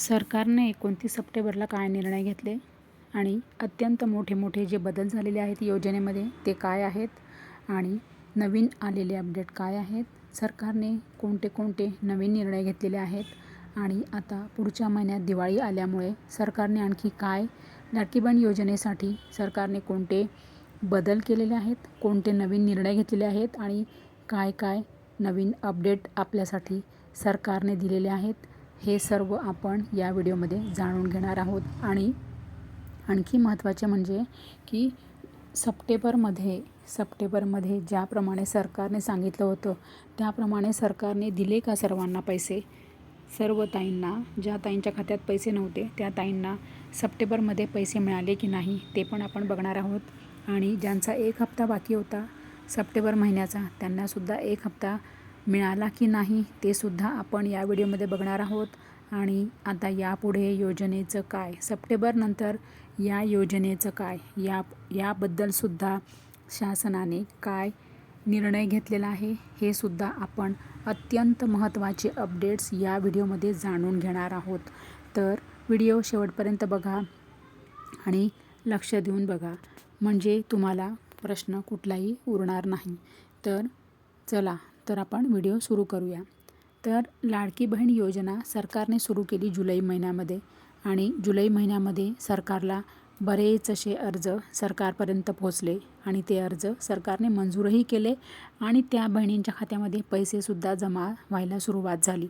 सरकारने एकोणतीस सप्टेंबरला काय निर्णय घेतले आणि अत्यंत मोठे मोठे जे बदल झालेले आहेत योजनेमध्ये ते काय आहेत? आणि नवीन आलेले अपडेट काय आहेत? सरकारने कोणते कोणते नवीन निर्णय घेतलेले आहेत? आणि आता पुढच्या महिन्यात दिवाळी आल्यामुळे सरकारने आणखी काय लाडकी योजनेसाठी सरकारने कोणते बदल केलेले आहेत? कोणते नवीन निर्णय घेतलेले आहेत? आणि काय काय नवीन अपडेट आपल्यासाठी सरकारने दिलेले आहेत? हे सर्व आपण या व्हिडिओमध्ये जाणून घेणार आहोत. आणि आणखी महत्त्वाचे म्हणजे की सप्टेंबरमध्ये सप्टेंबरमध्ये ज्याप्रमाणे सरकारने सांगितलं होतं त्याप्रमाणे सरकारने दिले का सर्वांना पैसे? सर्व ताईंना ज्या ताईंच्या खात्यात पैसे नव्हते त्या ताईंना सप्टेंबरमध्ये पैसे मिळाले की नाही ते पण आपण बघणार आहोत. आणि ज्यांचा एक हप्ता बाकी होता सप्टेंबर महिन्याचा त्यांनासुद्धा एक हप्ता मिळाला की नाही ते सुद्धा आपण या व्हिडिओमध्ये बघणार आहोत. आणि आता यापुढे योजनेचं काय? सप्टेंबरनंतर या योजनेचं काय? या याबद्दलसुद्धा शासनाने काय निर्णय घेतलेला आहे हे सुद्धा आपण अत्यंत महत्त्वाचे अपडेट्स या व्हिडिओमध्ये जाणून घेणार आहोत. तर व्हिडिओ शेवटपर्यंत बघा आणि लक्ष देऊन बघा. म्हणजे तुम्हाला प्रश्न कुठलाही उरणार नाही. तर चला तर आपण व्हिडिओ सुरू करूया. तर लाडकी बहीण योजना सरकारने सुरू केली जुलै महिन्यामध्ये आणि जुलै महिन्यामध्ये सरकारला बरेच असे अर्ज सरकारपर्यंत पोहोचले आणि ते अर्ज सरकारने मंजूरही केले आणि त्या बहिणींच्या खात्यामध्ये पैसेसुद्धा जमा व्हायला सुरुवात झाली.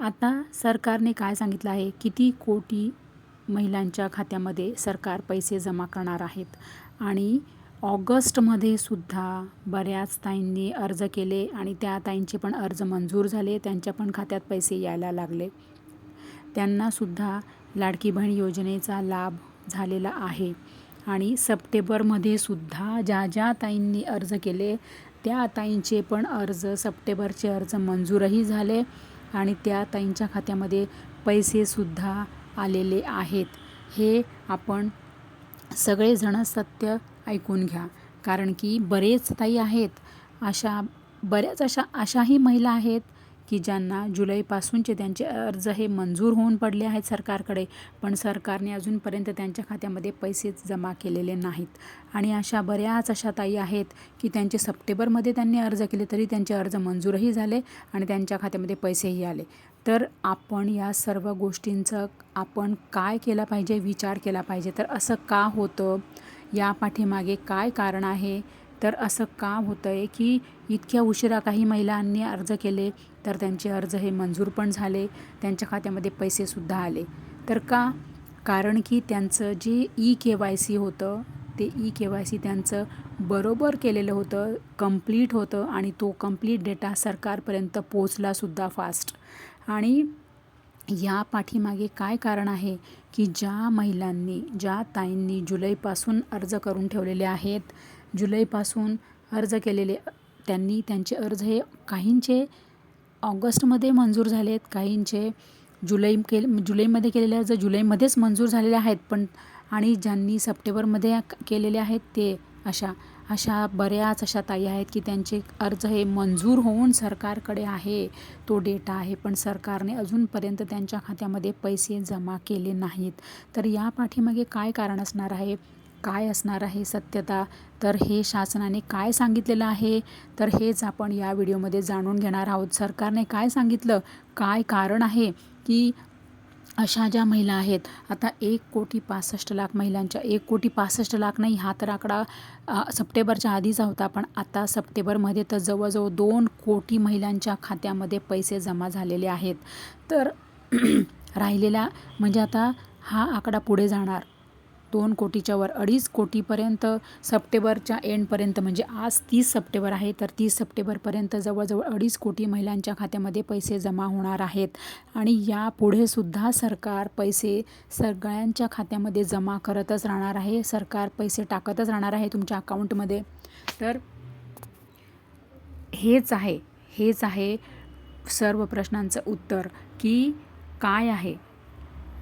आता सरकारने काय सांगितलं आहे? किती कोटी महिलांच्या खात्यामध्ये सरकार पैसे जमा करणार आहेत? आणि ऑगस्टमध्ये सुद्धा बऱ्याच ताईंनी अर्ज केले आणि त्या ताईंचे पण अर्ज मंजूर झाले. त्यांच्या पण खात्यात पैसे यायला लागले. त्यांनासुद्धा लाडकी बहीण योजनेचा लाभ झालेला आहे. आणि सप्टेंबरमध्ये सुद्धा ज्या ज्या ताईंनी अर्ज केले त्या ताईंचे पण अर्ज सप्टेंबरचे अर्ज मंजूरही झाले आणि त्या ताईंच्या खात्यामध्ये पैसेसुद्धा आलेले आहेत. हे आपण सगळेजण सत्य ऐकून घ्या. कारण की बरेच ताई आहेत अशा बऱ्याच अशा अशाही महिला आहेत की ज्यांना जुलैपासूनचे त्यांचे अर्ज हे मंजूर होऊन पडले आहेत सरकारकडे पण सरकारने अजूनपर्यंत त्यांच्या खात्यामध्ये पैसेच जमा केलेले नाहीत. आणि अशा बऱ्याच अशा ताई आहेत की त्यांचे सप्टेंबरमध्ये त्यांनी अर्ज केले तरी त्यांचे अर्ज मंजूरही झाले आणि त्यांच्या खात्यामध्ये पैसेही आले. तर आपण या सर्व गोष्टींचं आपण काय केलं पाहिजे विचार केला पाहिजे? तर असं का होतं? या पाठीमागे काय कारण आहे? तर असं का होतं आहे की इतक्या उशिरा काही महिलांनी अर्ज केले तर त्यांचे अर्ज हे मंजूर पण झाले त्यांच्या खात्यामध्ये पैसेसुद्धा आले. तर का? कारण की त्यांचं जे ई के वाय सी होतं ते ई के वाय सी त्यांचं बरोबर केलेलं होतं कंप्लीट होतं आणि तो कंप्लीट डेटा सरकारपर्यंत पोचलासुद्धा फास्ट. आणि या पाठीमागे काय कारण आहे की ज्या महिलांनी ज्या ताईंनी जुलैपासून अर्ज करून ठेवलेले आहेत जुलैपासून अर्ज केलेले त्यांनी त्यांचे अर्ज हे काहींचे ऑगस्टमध्ये मंजूर झाले आहेत काहींचे जुलै के जुलैमध्ये केलेले अर्ज जुलैमध्येच मंजूर झालेले आहेत पण आणि ज्यांनी सप्टेंबरमध्ये केलेले आहेत ते अशा अशा बऱ्याच अशा ताई आहेत की त्यांचे अर्ज हे मंजूर होऊन सरकारकडे आहे तो डेटा आहे पण सरकारने अजूनपर्यंत त्यांच्या खात्यामध्ये पैसे जमा केले नाहीत. तर या पाठीमागे काय कारण असणार आहे? काय असणार आहे सत्यता? तर हे शासनाने काय सांगितलेलं आहे? तर हेच आपण या व्हिडिओमध्ये जाणून घेणार आहोत. सरकारने काय सांगितलं? काय कारण आहे? की अशा ज्या महिला आहेत आता एक कोटी पासष्ट लाख महिलांच्या एक कोटी पासष्ट लाख नाही हा तर आकडा सप्टेंबरच्या आधीचा होता पण आता सप्टेंबरमध्ये तर जवळजवळ दोन कोटी महिलांच्या खात्यामध्ये पैसे जमा झालेले आहेत. तर राहिलेला म्हणजे आता हा आकडा पुढे जाणार. दोन कोटीच्या वर अडीच कोटीपर्यंत सप्टेंबरच्या एंडपर्यंत म्हणजे आज तीस सप्टेंबर आहे तर तीस सप्टेंबरपर्यंत जवळजवळ अडीच कोटी महिलांच्या खात्यामध्ये पैसे जमा होणार आहेत. आणि यापुढे सुद्धा सरकार पैसे सगळ्यांच्या खात्यामध्ये जमा करतच राहणार आहे. सरकार पैसे टाकतच राहणार आहे तुमच्या अकाउंटमध्ये. तर हेच आहे हेच आहे सर्व प्रश्नांचं उत्तर की काय आहे?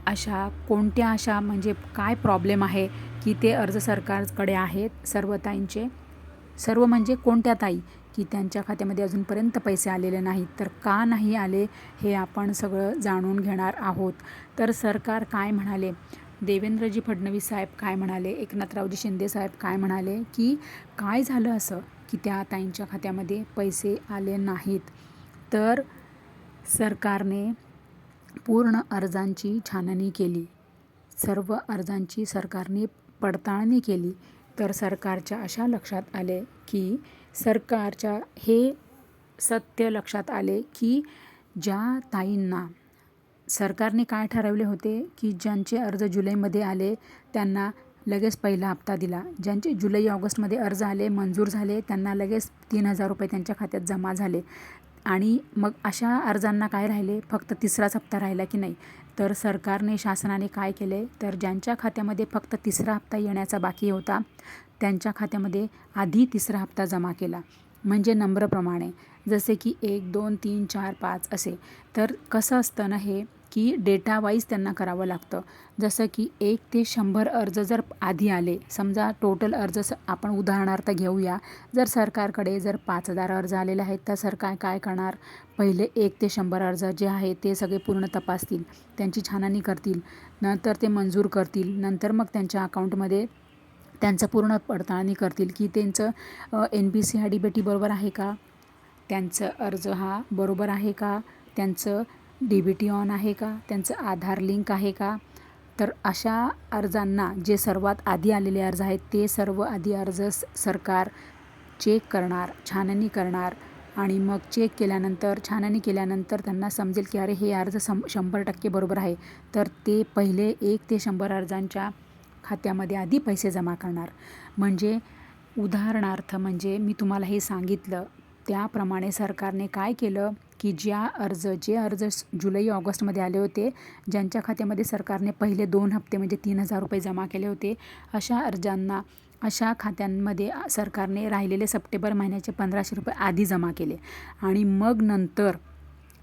अशा कोणत्या अशा म्हणजे काय प्रॉब्लेम आहे की ते अर्ज सरकारकडे आहेत सर्व ताईंचे? सर्व म्हणजे कोणत्या ताई की त्यांच्या खात्यामध्ये अजूनपर्यंत पैसे आलेले नाहीत? तर का नाही आले हे आपण सगळं जाणून घेणार आहोत. तर सरकार काय म्हणाले? देवेंद्रजी फडणवीस साहेब काय म्हणाले? एकनाथरावजी शिंदे साहेब काय म्हणाले? की काय झालं असं की त्या ताईंच्या खात्यामध्ये पैसे आले नाहीत? तर सरकारने पूर्ण अर्जांची छाननी केली. सर्व अर्जांची सरकारने पडताळणी केली. तर सरकारच्या अशा लक्षात आले की सरकारच्या हे सत्य लक्षात आले की ज्या ताईंना सरकारने काय ठरवले होते की ज्यांचे अर्ज जुलैमध्ये आले त्यांना लगेच पहिला हप्ता दिला. ज्यांचे जुलै ऑगस्टमध्ये अर्ज आले मंजूर झाले त्यांना लगेच तीन हजार रुपये त्यांच्या खात्यात जमा झाले. आणि मग अशा अर्जांना काय राहिले? फक्त तिसराच हप्ता राहिला की नाही? तर सरकारने शासनाने काय केले? तर ज्यांच्या खात्यामध्ये फक्त तिसरा हप्ता येण्याचा बाकी होता त्यांच्या खात्यामध्ये आधी तिसरा हप्ता जमा केला. म्हणजे नंबरप्रमाणे जसे की एक दोन तीन चार पाच असे. तर कसं असतं ना हे? की डेटा वाईज त्यांना करावं लागतं. जसं की एक ते शंभर अर्ज जर आधी आले समजा टोटल अर्ज स आपण उदाहरणार्थ घेऊया. जर सरकारकडे जर पाच हजार अर्ज आलेले आहेत तर सरकार काय करणार? पहिले एक ते शंभर अर्ज जे आहे ते सगळे पूर्ण तपासतील. त्यांची छाननी करतील. नंतर ते मंजूर करतील. नंतर मग त्यांच्या अकाउंटमध्ये त्यांचं पूर्ण पडताळणी करतील की त्यांचं एन बी सी हा डी बरोबर आहे का? त्यांचं अर्ज हा बरोबर आहे का? त्यांचं डी बी टी ऑन आहे का? त्यांचं आधार लिंक आहे का? तर अशा अर्जांना जे सर्वात आधी आलेले अर्ज आहेत ते सर्व आधी अर्ज स सरकार चेक करणार छाननी करणार आणि मग चेक केल्यानंतर छाननी केल्यानंतर त्यांना समजेल की अरे हे अर्ज सं शंभर टक्के बरोबर आहे. तर ते पहिले एक ते शंभर अर्जांच्या खात्यामध्ये आधी पैसे जमा करणार. म्हणजे उदाहरणार्थ म्हणजे मी तुम्हाला हे सांगितलं त्याप्रमाणे सरकारने काय केलं की ज्या अर्ज जे अर्ज जुलै ऑगस्टमध्ये आले होते ज्यांच्या खात्यामध्ये सरकारने पहिले दोन हप्ते म्हणजे तीन हजार रुपये जमा केले होते अशा अर्जांना अशा खात्यांमध्ये सरकारने राहिलेले सप्टेंबर महिन्याचे पंधराशे रुपये आधी जमा केले. आणि मग नंतर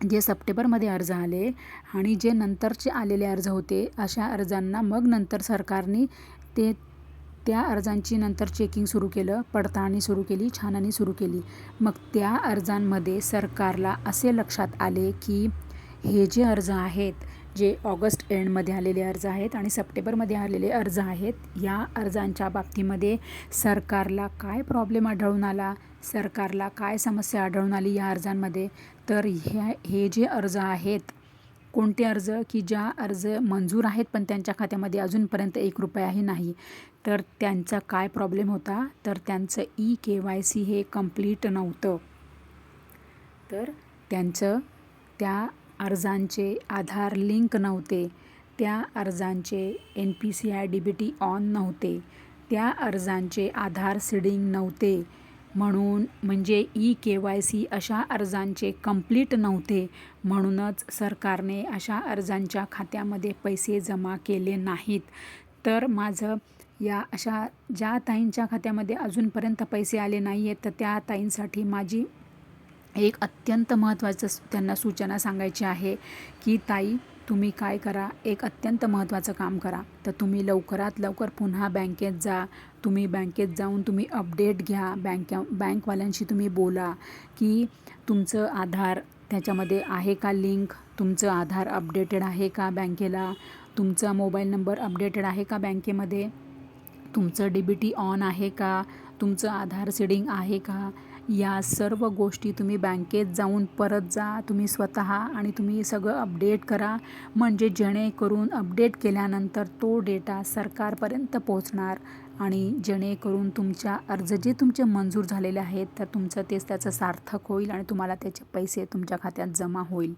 जे सप्टेंबरमध्ये अर्ज आले आणि जे नंतरचे आलेले अर्ज होते अशा अर्जांना मग नंतर सरकारने ते त्या अर्जांची नंतर चेकिंग सुरू केलं पडताळणी सुरू केली छाननी सुरू केली. मग त्या अर्जांमध्ये सरकारला असे लक्षात आले की हे जे अर्ज आहेत जे ऑगस्ट एंडमध्ये आलेले अर्ज आहेत आणि सप्टेंबरमध्ये आलेले अर्ज आहेत या अर्जांच्या बाबतीमध्ये सरकारला काय प्रॉब्लेम आढळून आला सरकारला काय समस्या आढळून आली या अर्जांमध्ये? तर ह्या हे जे अर्ज आहेत कोणते अर्ज की ज्या अर्ज मंजूर आहेत पण त्यांच्या खात्यामध्ये अजूनपर्यंत एक रुपयाही नाही. तर त्यांचा काय प्रॉब्लेम होता? तर त्यांचं ई के वाय सी हे कंप्लीट नव्हतं. तर त्यांचं त्या अर्जांचे आधार लिंक नव्हते. त्या अर्जांचे N P C I D B T on नव्हते. त्या अर्जांचे आधार सिडिंग नव्हते. म्हणून म्हणजे ई के वाय सी अशा अर्जांचे कंप्लीट नव्हते. म्हणूनच सरकारने अशा अर्जांच्या खात्यामध्ये पैसे जमा केले नाहीत. तर माझं या अशा ज्या ताईंच्या खात्यामध्ये अजूनपर्यंत पैसे आले नाही आहेत तर त्या ताईंसाठी माझी एक अत्यंत महत्त्वाचं त्यांना सूचना सांगायची आहे की ताई तुम्ही काय करा? एक अत्यंत महत्त्वाचं काम करा. तर तुम्ही लवकरात लवकर पुन्हा बँकेत जा. तुम्ही बँकेत जाऊन तुम्ही अपडेट घ्या. बँक बँकवाल्यांशी तुम्ही बोला की तुमचं आधार त्याच्यामध्ये आहे का लिंक? तुमचं आधार अपडेटेड आहे का बँकेला? तुमचा मोबाईल नंबर अपडेटेड आहे का बँकेमध्ये? तुमचं डी बी टी ऑन आहे का? तुमचं आधार सीडिंग आहे का? या सर्व गोष्टी तुम्ही बँकेत जाऊन परत जा तुम्ही स्वतः आणि तुम्ही सगळं अपडेट करा. म्हणजे जेणेकरून अपडेट केल्यानंतर तो डेटा सरकारपर्यंत पोचणार आणि जेणेकरून तुमच्या अर्ज जे तुमचे मंजूर झालेले आहेत तर तुमचं तेच त्याचं सार्थक होईल आणि तुम्हाला त्याचे पैसे तुमच्या खात्यात जमा होईल.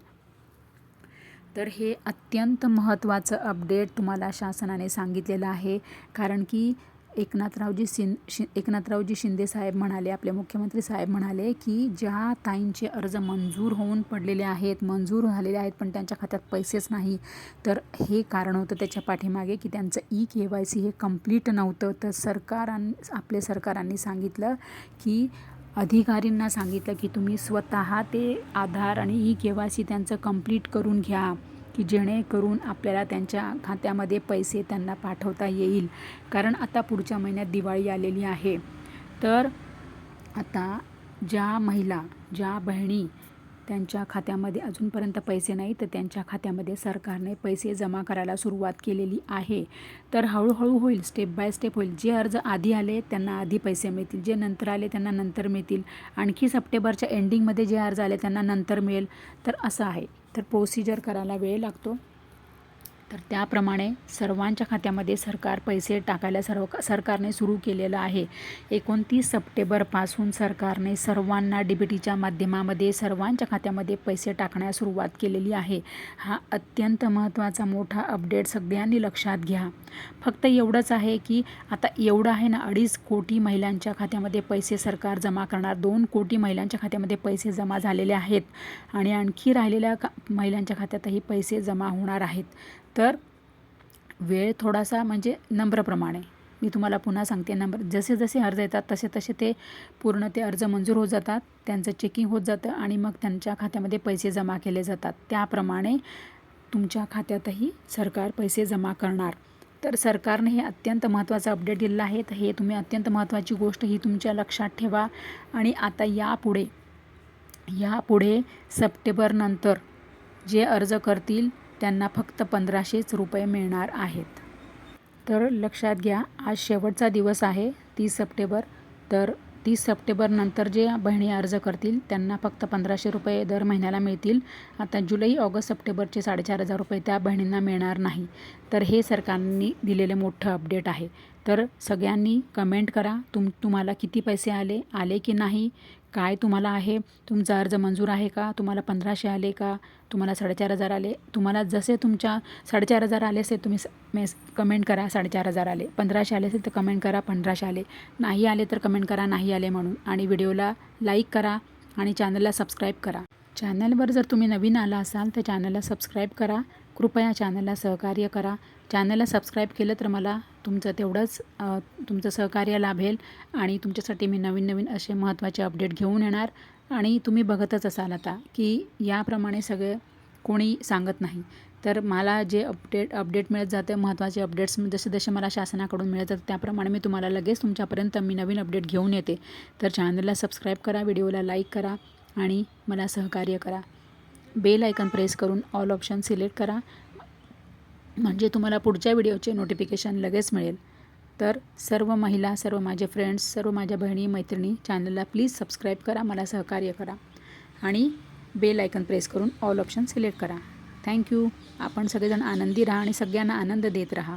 तर हे अत्यंत महत्त्वाचं अपडेट तुम्हाला शासनाने सांगितलेलं आहे. कारण की एकनाथरावजी शिं शि एकनाथरावजी शिंदे साहेब म्हणाले आपले मुख्यमंत्री साहेब म्हणाले की ज्या ताईंचे अर्ज मंजूर होऊन पडलेले आहेत मंजूर झालेले आहेत पण त्यांच्या खात्यात पैसेच नाही तर हे कारण होतं त्याच्या पाठीमागे की त्यांचं ई के वाय सी हे कंप्लीट नव्हतं. तर सरकारां आपले सरकारांनी सांगितलं की अधिकारींना सांगितलं की तुम्ही स्वतः ते आधार आणि ई के वाय सी त्यांचं कंप्लीट करून घ्या की जेणेकरून आपल्याला त्यांच्या खात्यामध्ये पैसे त्यांना पाठवता येईल. कारण आता पुढच्या महिन्यात दिवाळी आलेली आहे. तर आता ज्या महिला ज्या बहिणी त्यांच्या खात्यामध्ये अजूनपर्यंत पैसे नाही तर त्यांच्या खात्यामध्ये सरकारने पैसे जमा करायला सुरुवात केलेली आहे. तर हळूहळू होईल स्टेप बाय स्टेप होईल. जे अर्ज आधी आले त्यांना आधी पैसे मिळतील. जे नंतर आले त्यांना नंतर मिळतील. आणखी सप्टेंबरच्या एंडिंगमध्ये जे अर्ज आले त्यांना नंतर मिळेल. तर असं आहे. तर प्रोसिजर करायला वेळ लागतो. तर त्याप्रमाणे सर्वांच्या खात्यामध्ये सरकार पैसे टाकायला सर्व सरकारने सुरू केलेलं आहे. एकोणतीस सप्टेंबरपासून सरकारने सर्वांना डीबीटीच्या माध्यमामध्ये सर्वांच्या खात्यामध्ये पैसे टाकण्यास सुरुवात केलेली आहे. हा अत्यंत महत्त्वाचा मोठा अपडेट सगळ्यांनी लक्षात घ्या. फक्त एवढंच आहे की आता एवढं आहे ना अडीच कोटी महिलांच्या खात्यामध्ये पैसे सरकार जमा करणार. दोन कोटी महिलांच्या खात्यामध्ये पैसे जमा झालेले आहेत आणि आणखी राहिलेल्या का महिलांच्या खात्यातही पैसे जमा होणार आहेत. तर वेळ थोडासा म्हणजे नंबरप्रमाणे मी तुम्हाला पुन्हा सांगते नंबर जसे जसे अर्ज येतात तसे तसे ते पूर्ण ते अर्ज मंजूर होत जातात. त्यांचं चेकिंग होत जातं आणि मग त्यांच्या खात्यामध्ये पैसे जमा केले जातात. त्याप्रमाणे तुमच्या खात्यातही सरकार पैसे जमा करणार. तर सरकारने हे अत्यंत महत्त्वाचं अपडेट दिलेला आहे. तर हे तुम्ही अत्यंत महत्त्वाची गोष्ट ही तुमच्या लक्षात ठेवा आणि आता यापुढे यापुढे सप्टेंबरनंतर जे अर्ज करतील त्यांना फक्त पंधराशेच रुपये मिळणार आहेत. तर लक्षात घ्या आज शेवटचा दिवस आहे तीस सप्टेंबर. तर तीस सप्टेंबरनंतर जे बहिणी अर्ज करतील त्यांना फक्त पंधराशे रुपये दर महिन्याला मिळतील. आता जुलै ऑगस्ट सप्टेंबरचे साडेचार हजार रुपये त्या बहिणींना मिळणार नाही. तर हे सरकारने दिलेले मोठं अपडेट आहे. तर सगळ्यांनी कमेंट करा तुम तुम्हाला किती पैसे आले आले की नाही? काय तुम्हाला आहे? तुमचा अर्ज मंजूर आहे का? तुम्हाला पंधराशे आले का? तुम्हाला साडेचार हजार आले? तुम्हाला जसे तुमच्या साडेचार हजार आले असेल तुम्ही मेस कमेंट करा साडेचार हजार आले. पंधराशे आले असेल तर कमेंट करा पंधराशे आले. नाही आले तर कमेंट करा नाही आले म्हणून. आणि व्हिडिओला लाईक करा आणि चॅनलला सबस्क्राईब करा. चॅनलवर जर तुम्ही नवीन आला असाल तर चॅनलला सबस्क्राईब करा. कृपया चॅनलला सहकार्य करा. चॅनलला सबस्क्राईब केलं तर मला तुमचं तेवढंच तुमचं सहकार्य लाभेल आणि तुमच्यासाठी मी नवीन नवीन असे महत्त्वाचे अपडेट घेऊन येणार. आणि तुम्ही बघतच असाल आता की याप्रमाणे सगळे कोणी सांगत नाही. तर मला जे अपडेट अपडेट मिळत जाते महत्त्वाचे अपडेट्स जसे जसे मला शासनाकडून मिळत जातात त्याप्रमाणे मी तुम्हाला लगेच तुमच्यापर्यंत मी नवीन अपडेट घेऊन येते. तर चॅनलला सबस्क्राईब करा व्हिडिओला लाईक करा आणि मला सहकार्य करा. बेल आयकन प्रेस करून ऑल ऑप्शन सिलेक्ट करा. म्हणजे तुम्हाला पुढच्या व्हिडिओचे नोटिफिकेशन लगेच मिळेल. तर सर्व महिला सर्व माझे फ्रेंड्स सर्व माझ्या बहिणी मैत्रिणी चॅनलला प्लीज सबस्क्राईब करा मला सहकार्य करा. आणि बेल आयकन प्रेस करून ऑल ऑप्शन सिलेक्ट करा. थँक्यू आपण सगळेजण आनंदी राहा आणि सगळ्यांना आनंद देत राहा.